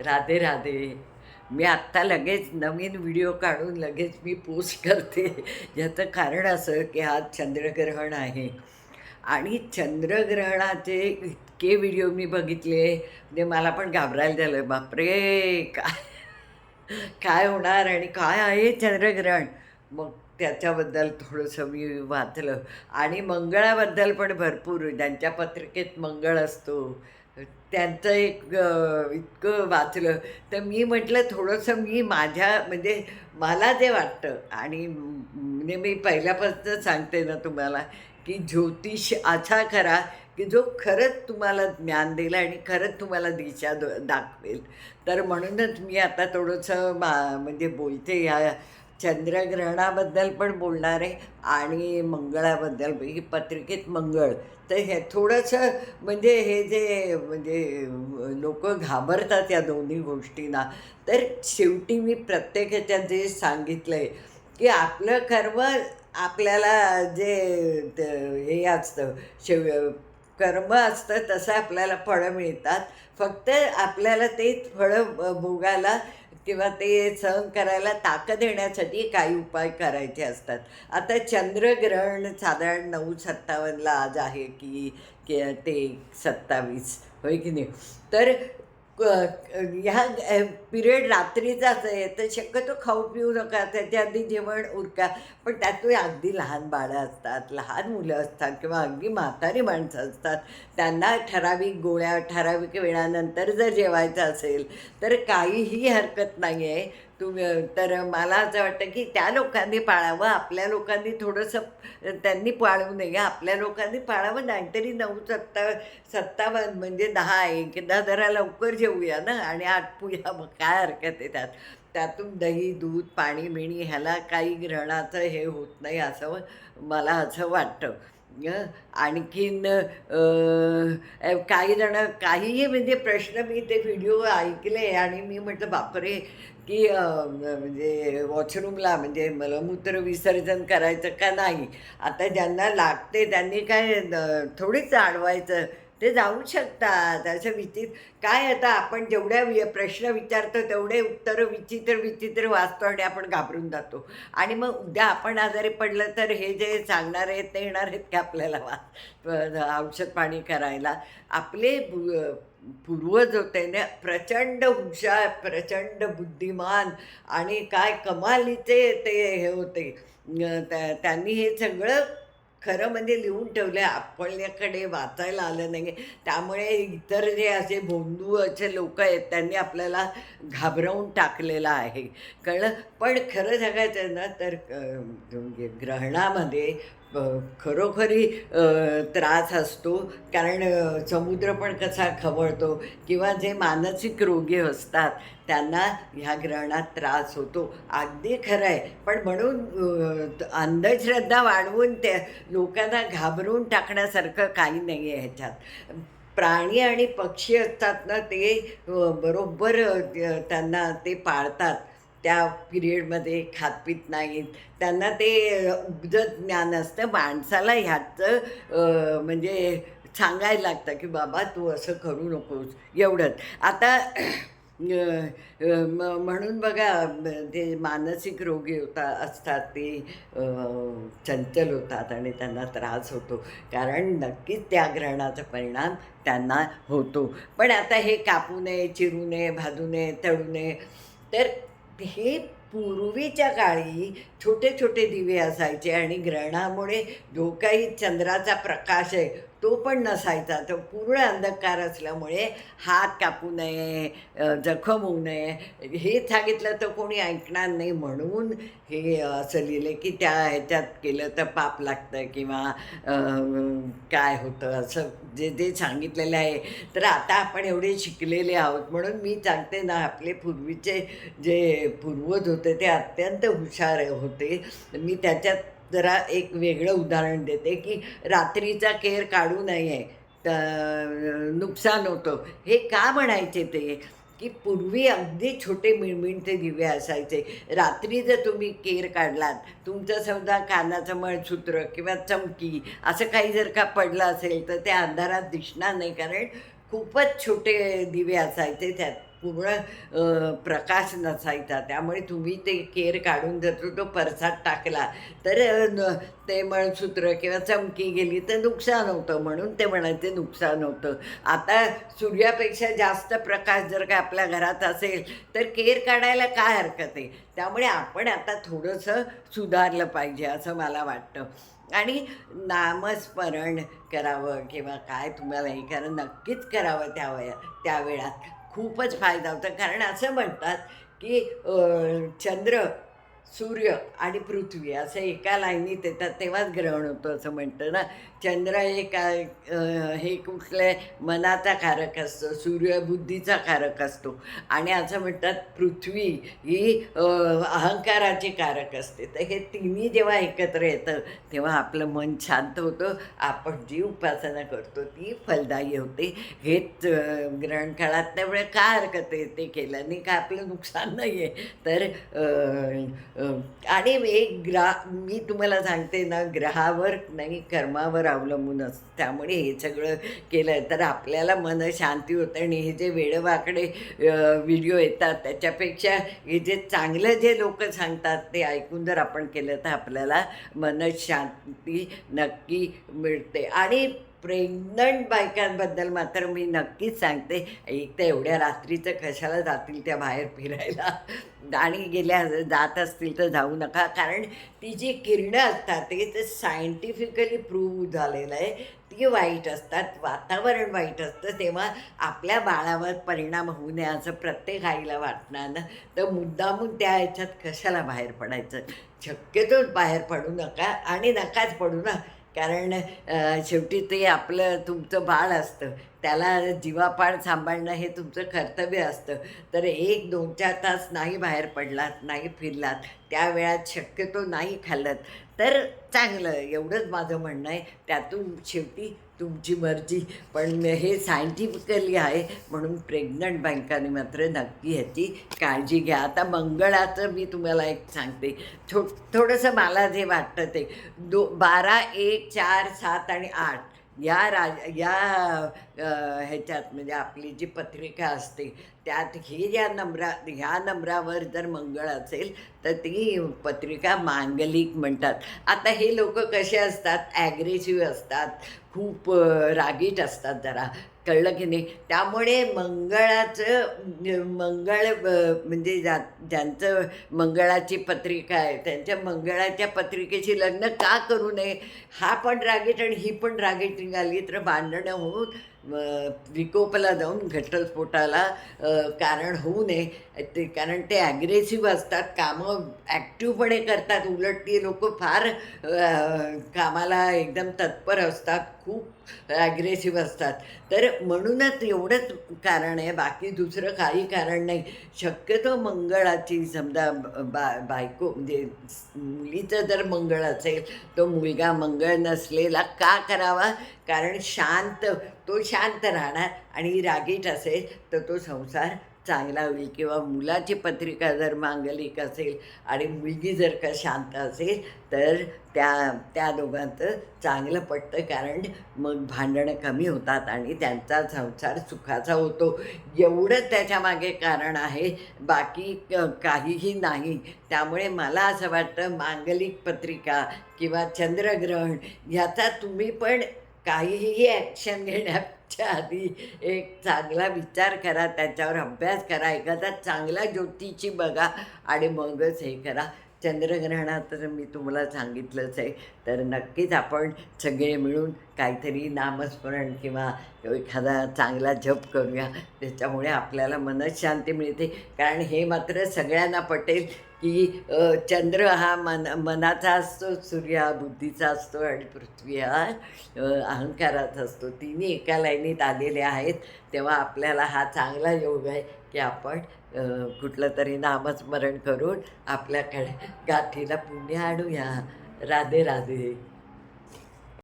राधे राधे. मी आत्ता लगेच नवीन व्हिडिओ काढून लगेच मी पोस्ट करते. याचं कारण असं की आज चंद्रग्रहण आहे. आणि चंद्रग्रहणाचे इतके व्हिडिओ मी बघितले म्हणजे मला पण घाबरायला झालं. बापरे काय काय होणार आणि काय आहे चंद्रग्रहण? मग त्याच्याबद्दल थोडंसं मी वाचलं. आणि मंगळाबद्दल पण भरपूर. ज्यांच्या पत्रिकेत मंगळ असतो त्यांचं एक इतकं वाचलं. तर मी म्हटलं थोडंसं मी माझ्या म्हणजे मला जे वाटतं आणि म्हणजे मी पहिल्यापासून सांगते ना तुम्हाला की ज्योतिष असा करा की जो खरंच तुम्हाला ज्ञान देईल आणि खरंच तुम्हाला दिशा द दाखवेल. तर म्हणूनच मी आता थोडंसं मा म्हणजे बोलते या चंद्रग्रहणाबद्दल पण बोलणार आहे आणि मंगळाबद्दल म्हणजे ही पत्रिकेत मंगळ. तर हे थोडंसं म्हणजे हे जे म्हणजे लोक घाबरतात या दोन्ही गोष्टींना. तर शेवटी मी प्रत्येक ह्याच्यात जे सांगितलं आहे की आपलं कर्म आपल्याला जे हे असतं शेव कर्म असतं तसं आपल्याला फळं मिळतात. फक्त आपल्याला ते फळं भोगायला किंवा ते सहन करायला ताकद येण्यासाठी काही उपाय करायचे असतात. आता चंद्रग्रहण साधारण नऊ सत्तावन्नला आज आहे की की ते सत्तावीस होय की नाही? तर ह्या पिरियड रात्रीचाच आहे तर शक्यतो खाऊ पिऊ नका त्याच्या आधी जेवण उरका. पण त्यातून अगदी लहान बाळं असतात लहान मुलं असतात किंवा अगदी म्हातारी माणसं असतात त्यांना ठराविक गोळ्या ठराविक वेळानंतर जर जेवायचं असेल तर काहीही हरकत नाही आहे तुम्ही तर मला असं वाटतं की त्या लोकांनी पाळावं आपल्या लोकांनी थोडंसं त्यांनी पाळू नये आपल्या लोकांनी पाळावं नाहीतरी नऊ सत्ता सत्तावन्न म्हणजे दहा एक दहा जरा लवकर जेवूया ना आणि आटपूया मग काय हरकत आहे त्यात. त्यातून दही दूध पाणी बिणी ह्याला काही ग्रहणाचं हे होत नाही असं मला असं वाटतं. आणखीन काही जण काहीही म्हणजे प्रश्न मी ते व्हिडिओ ऐकले आणि मी म्हटलं बापरे की म्हणजे वॉशरूमला म्हणजे मलमूत्र विसर्जन करायचं का नाही? आता ज्यांना लागते त्यांनी काय थोडीच अडवायचं ते जाऊ शकतात. असं विचित्र काय आता आपण जेवढ्या प्रश्न विचारतो तेवढे उत्तरं विचित्र विचित्र वाचतो आणि आपण घाबरून जातो. आणि मग उद्या आपण आजारी पडलं तर हे जे सांगणार आहेत ते येणार आहेत की आपल्याला? वा औषध पाणी करायला. आपले पूर्वज होते ना प्रचंड हुशार प्रचंड बुद्धिमान आणि काय कमालीचे ते हे होते. त्या- त्यांनी हे सगळं खरं म्हणजे लिहून ठेवलं आपल्याकडे वाचायला आलं नाही त्यामुळे इतर जे असे भोंदू असे लोक आहेत त्यांनी आपल्याला घाबरवून टाकलेलं आहे. कळलं? पण खरं सांगायचं ना तर ग्रहणामध्ये खरोखरी त्रास असतो. कारण समुद्र पण कसा खवळतो किंवा जे मानसिक रोगी असतात त्यांना ह्या ग्रहणात त्रास होतो. अगदी खरं आहे पण म्हणून अंधश्रद्धा वाढवून त्या लोकांना घाबरून टाकण्यासारखं काही नाही आहे ह्याच्यात. प्राणी आणि पक्षी असतात ना ते बरोबर त्यांना ते पाळतात. त्या पिरियडमध्ये खातपीत नाहीत. त्यांना ते उपजत ज्ञान असतं. माणसाला ह्याचं म्हणजे सांगायला लागतं की बाबा तू असं करू नकोस. एवढंच. आता म- म्हणून बघा ते मानसिक रोगी होता असतात ते चंचल होतात आणि त्यांना त्रास होतो. कारण नक्कीच त्या ग्रहणाचा परिणाम त्यांना होतो. पण आता हे कापू नये चिरू नये भाजू नये तळू नये तर हे पूर्वीच्या काळी छोटे छोटे दिवे असायचे आणि ग्रहणामुळे जो काही चंद्राचा प्रकाश आहे तो पण नसायचा. तो पूर्ण अंधकार असल्यामुळे हात कापू नये जखम होऊ नये. हे सांगितलं तर कोणी ऐकणार नाही म्हणून हे असं लिहिलं की त्या ह्याच्यात केलं तर पाप लागतं किंवा काय होतं असं जे जे सांगितलेलं आहे. तर आता आपण एवढे शिकलेले आहोत म्हणून मी सांगते ना आपले पूर्वीचे जे पूर्वज होते ते अत्यंत हुशार होते. मी त्याच्यात जरा एक वेगळं उदाहरण देते की रात्रीचा केअर काढू नये तर नुकसान होतं. हे का म्हणायचे ते? की पूर्वी अगदी छोटे मिळमिणते दिवे असायचे. रात्री जर तुम्ही केर काढलात तुमचं समजा कानाचं मळसूत्र किंवा चमकी असं काही जर का पडलं असेल तर ते अंधारात दिसणार नाही. कारण खूपच छोटे दिवे असायचे त्यात. पूर्ण प्रकाश नसायचा. त्यामुळे तुम्ही ते केर काढून जर तो- तो परसात टाकला तर न- ते मळसूत्र किंवा चमकी गेली तर नुकसान होतं म्हणून ते म्हणायचे नुकसान होतं. आता सूर्यापेक्षा जास्त प्रकाश जर का आपल्या घरात असेल तर केर काढायला काय हरकत आहे? त्यामुळे आपण आता थोडंसं सुधारलं पाहिजे असं मला वाटतं. आणि नामस्मरण करावं किंवा काय तुम्हाला हे कारण नक्कीच करावं त्या वया त्या वेळात. खूपच फायदा होता. कारण असं म्हणतात की चंद्र सूर्य आणि पृथ्वी असं एका लाईनीत येतात तेव्हाच ग्रहण होतं असं म्हणतं ना. चंद्र हे काय हे कुठल्या मनाचा कारक असतो सूर्य बुद्धीचा कारक असतो. आणि असं म्हणतात पृथ्वी ही अहंकाराचे अहंकाराची कारक असते. तर हे तिन्ही जेव्हा एकत्र येतं तेव्हा आपलं मन शांत होतं आपण जी उपासना करतो ती फलदायी होते. हेच ग्रहण काळात त्यामुळे काय हरकत आहे ते केल्याने काय आपलं नुकसान नाही आहे तर आणि एक ग्रा मी तुम्हाला सांगते ना ग्रहावर नाही कर्मावर अवलंबून असतं त्यामुळे हे सगळं केलं तर आपल्याला मन शांती होतं आणि हे जे वेडवाकडे व्हिडिओ येतात त्याच्यापेक्षा हे जे चांगलं जे लोक सांगतात ते ऐकून जर आपण केलं तर आपल्याला मन शांती नक्की मिळते. आणि प्रेग्नंट बायकांबद्दल मात्र मी नक्कीच सांगते. एक तर एवढ्या रात्रीचं कशाला जातील त्या बाहेर फिरायला? आणि गेल्या जात असतील तर जाऊ नका. कारण ती जी किरणं असतात ते ते सायंटिफिकली प्रूव्ह झालेलं आहे. ती वाईट असतात. वातावरण वाईट असतं. तेव्हा आपल्या बाळावर परिणाम होऊ नये असं प्रत्येक आईला वाटणार. ना तर मुद्दामून त्या ह्याच्यात कशाला बाहेर पडायचं? शक्यतोच बाहेर पडू नका आणि नकाच पडू ना. कारण शेवटी ते आपलं तुमचं बाळ असतं. त्याला जीवापाड सांभाळणं हे तुमचं कर्तव्य असतं. तर एक दोन चार तास नाही बाहेर पडलात नाही फिरलात त्या वेळात शक्यतो नाही खाल्लं तर चांगलं एवढंच माझं म्हणणं आहे. त्यातून शेवटी तुमची मर्जी पण हे सायंटिफिकली आहे म्हणून प्रेग्नंट बँकाने मात्र नक्की ह्याची काळजी घ्या. आता मंगळाचं मी तुम्हाला एक सांगते. थो थोडंसं मला जे वाटतं ते. दो बारा एक चार सात आणि आठ या राज या ह्याच्यात म्हणजे आपली जी पत्रिका असते त्यात हे ज्या नंबरा ह्या नंबरावर जर मंगळ असेल तर ती पत्रिका मांगलिक म्हणतात. आता हे लोक कसे असतात? ॲग्रेसिव्ह असतात. खूप रागीट असतात जरा. कळलं की नाही? त्यामुळे मंगळाचं मंगळ म्हणजे ज्या ज्यांचं मंगळाची पत्रिका आहे त्यांच्या मंगळाच्या पत्रिकेशी लग्न का करू नये? हा पण रागीट आणि ही पण रागीट निघाली तर भांडणं होऊन विकोपला जाऊन घटस्फोटाला कारण होऊ नये. ते कारण ते ॲग्रेसिव्ह असतात कामं ॲक्टिव्हपणे करतात. उलट ती लोक फार कामाला एकदम तत्पर असतात. खूप ॲग्रेसिव्ह असतात. तर म्हणूनच एवढंच कारण आहे. बाकी दुसरं काही कारण नाही. शक्यतो मंगळाची समजा बा बायको म्हणजे मुलीचं जर मंगळ असेल तो मुलगा मंगळ नसलेला का करावा? कारण शांत तो शांत राहणार आणि रागीट असेल तर तो संसार चांगला होईल किंवा मुलाची पत्रिका जर मांगलिक असेल आणि मुलगी जर का शांत असेल तर त्या त्या दोघांचं चांगलं पटतं. कारण मग भांडणं कमी होतात आणि त्यांचा संसार सुखाचा होतो. एवढंच त्याच्यामागे कारण आहे. बाकी क- काहीही नाही. त्यामुळे मला असं वाटतं मांगलिक पत्रिका किंवा चंद्रग्रहण ह्याचा तुम्ही पण काहीही ॲक्शन घेण्याच्या आधी एक चांगला विचार करा त्याच्यावर अभ्यास करा एखादा चांगला ज्योतिषी बघा आणि मगच हे करा. चंद्रग्रहणात मी तुम्हाला सांगितलंच आहे. तर नक्कीच आपण सगळे मिळून काहीतरी नामस्मरण किंवा एखादा चांगला जप करूया. त्याच्यामुळे आपल्याला मनशांती मिळते. कारण हे मात्र सगळ्यांना पटेल. की चंद्र हा मन मनाचा असतो सूर्य हा बुद्धीचा असतो आणि पृथ्वी हा अहंकाराचा असतो. तिन्ही एका लाईनीत आलेले आहेत. तेव्हा आपल्याला हा चांगला योग आहे की आपण कुठलं तरी नामस्मरण करून आपल्याकडे गाठीला पुण्य आणूया. राधे राधे.